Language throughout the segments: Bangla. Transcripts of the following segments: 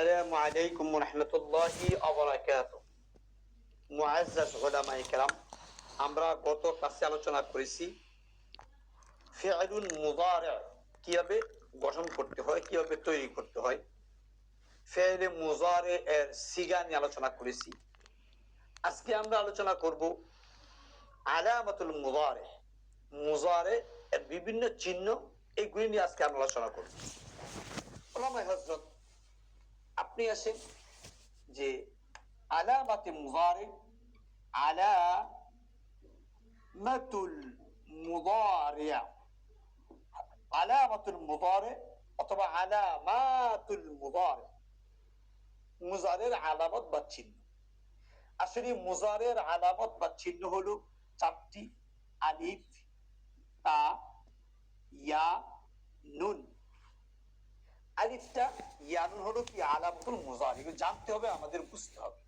আসসালামু আলাইকুম রহমতুল্লাহি অবরাকাত মুআজ্জাজ উলামায়ে কেরাম, আমরা গত ক্লাসে আলোচনা করেছি ফিআলুল মুদারি কীভাবে গঠন করতে হয়, কীভাবে তৈরি করতে হয়। ফেলে মুজারে এর সিগা নিয়ে আলোচনা করেছি। আজকে আমরা আলোচনা করব আলামাতুল মুজারে মুজারে এর বিভিন্ন চিহ্ন এইগুলি নিয়ে আজকে আমরা আলোচনা করব। হযরত আপনি আসেন যে আলামাতে মুজারে আলামাতুল মুদারিয়া আলামাতুল মুদারে অথবা আলামাতুল মুদারে মুজারের আলামত বা চিহ্ন আসলে মুজারের আলামত বা চিহ্ন হলো চারটি আলিফ, তা, ইয়া, নুন। আলিফটা ইয়ানুন হলো কি আলামতুল মুজার এগুলো জানতে হবে, আমাদের বুঝতে হবে।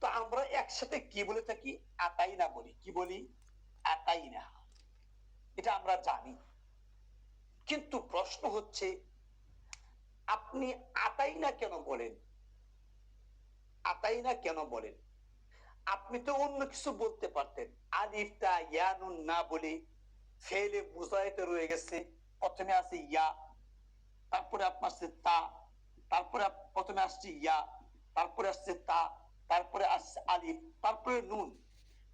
তো আমরা একসাথে কি বলে থাকি? আতাইনা বলি। কি বলি? আতাইনা। এটা আমরা জানি। কিন্তু প্রশ্ন হচ্ছে, আপনি আতাইনা কেন বলেন? আতাইনা কেন বলেন? আপনি তো অন্য কিছু বলতে পারতেন। আলিফটা ইয়ানুন না বলে ফেলে মুজাহিতে রয়ে গেছে। প্রথমে আছে ইয়া, তারপরে আপনার আসছে তা, তারপরে প্রথমে আসছে ইয়া, তারপরে আসছে তা, তারপরে আসছে আলিফ, তারপরে নুন।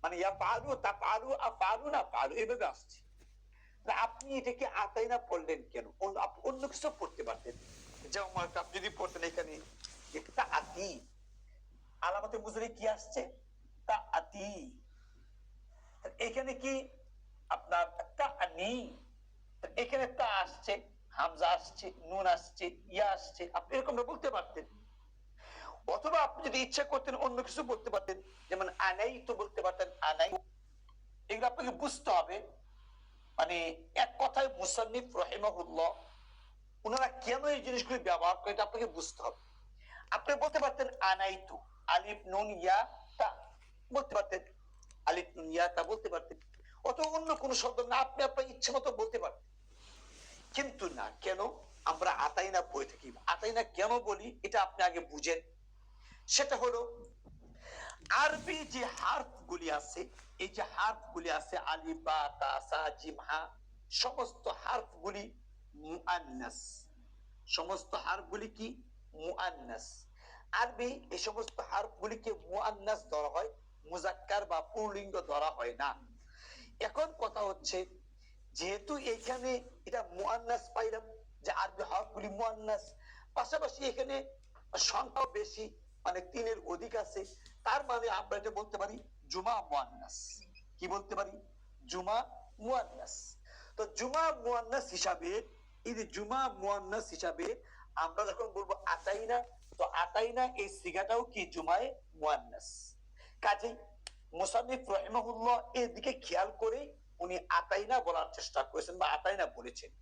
মানে ইয়া পালু তা পালু আ পালু না পালু এভাবে আসছে। আপনি এটাকে আতাই না পড়লেন কেন? অন্য অন্য কিছু পড়তে পারতেন। যেমন আপনি যদি পড়তেন এখানে একটা আতি। আলামতে বুঝলে কি আসছে? তা আতি। এখানে কি? আপনার তা আনি। এখানে তা আসছে, হামজা আসছে, নুন আসছে, ইয়া আসছে। আপনি এরকম বলতে পারতেন। অথবা আপনি যদি ইচ্ছা করতেন অন্য কিছু বলতে পারতেন। যেমন, আনাই তো বলতে পারতেন, আনাই। এগুলো আপনাকে বুঝতে হবে। মানে এক কথায় মুসান্নিফ রহিমাহুল্লাহ ওনারা কেন এই জিনিসগুলি ব্যবহার করে এটা আপনাকে বুঝতে হবে। আপনি বলতে পারতেন, আনাই তো। আলিফ, নুন, ইয়া, তা বলতে পারতেন। আলিফ, নুন, ইয়া, তা বলতে পারতেন। অথবা অন্য কোনো শব্দ না, আপনি আপনার ইচ্ছে মতো বলতে পারতেন। কিন্তু না, কেন? আমরা আতাইনা বই থাকি। আতাইনা কেন বলি? এটা আপনি আগে বুঝেন। সেটা হলো, আরবি যে হার্ফ গুলি আছে, এই যে হার্ফ গুলি আছে আলিফ বা, তা, সা, জিম, হা, সমস্ত হার্ফ গুলি মুআন্নাস। সমস্ত হার্ফ গুলি কি? মুআন্নাস। আরবি এই সমস্ত হার্ফ গুলিকে মুআন্নাস ধরা হয়, মুজাক্কার বা পুল্লিঙ্গ ধরা হয় না। এখন কথা হচ্ছে যেহেতু এখানে এটা মুআন্নাস পাইলাম যে আরবি হরফগুলি মুআন্নাস, পাশাপাশি এখানে সংখ্যাও বেশি মানে তিনের অধিক আছে। তার মানে আমরা এটা বলতে পারি জুমা মুআন্নাস। কি বলতে পারি? জুমা মুআন্নাস। তো জুমা মুআন্নাস হিসাবে, এই জুমা মুআন্নাস হিসাবে আমরা যখন বলব আতাইনা, তো আতাইনা এই সিগাটাও কি? জুমায় মুআন্নাস। কাজেই মুসান্নিফ রহিমাহুল্লাহ এর দিকে খেয়াল করে উনি আতাইনা বলার চেষ্টা করেছেন বা আতাইনা বলেছেন।